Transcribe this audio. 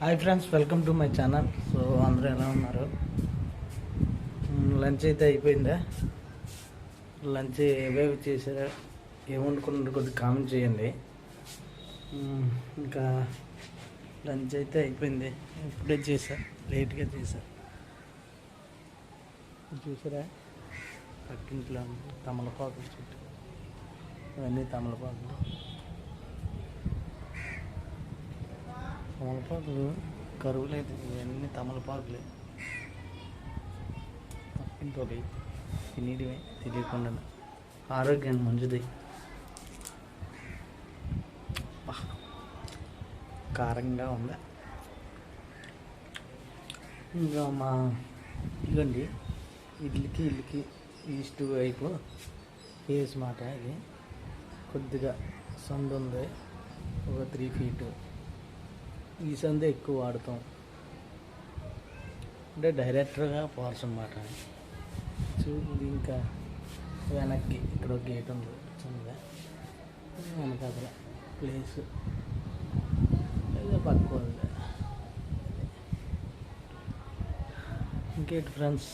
Hi friends welcome to my channel so అందరూ ఎలా ఉన్నారు? లంచ్ అయితే అయిపోయిందా? లంచ్ ఏవేవి చేశారా? ఏమనుకున్నారు? కొద్దిగా కామెంట్ చేయండి. ఇంకా లంచ్ అయితే అయిపోయింది. ఇప్పుడే చేశా లేట్గా చేశా చూసారా? పక్కింట్లో తమలపాకులు చుట్టూ. ఇవన్నీ తమలపాకులు. తమలపాకులు కరువు లేదు ఇవన్నీ తమలపాకులే. పక్కింటోటి తినేటివే తెలియకుండా ఆరోగ్యానికి మంచిది. కారంగా ఉంది? ఇంకా మా ఇదిగోండి ఇడ్లీకి ఇల్లుకి ఈస్ట్ వైపు ఫేస్ మాట ఇది. కొద్దిగా సందు ఉంది. ఒక త్రీ ఫీటు. ఈ సందే ఎక్కువ వాడతాం. అంటే డైరెక్టర్గా పోర్స్ అన్నమాట. చూడండి ఇంకా వెనక్కి ఇక్కడ ఒక గేట్ ఉంది చిన్నగా అక్కడ ప్లేస్. లేదా పక్క ఉంది ఇంకేంటి ఫ్రెండ్స్?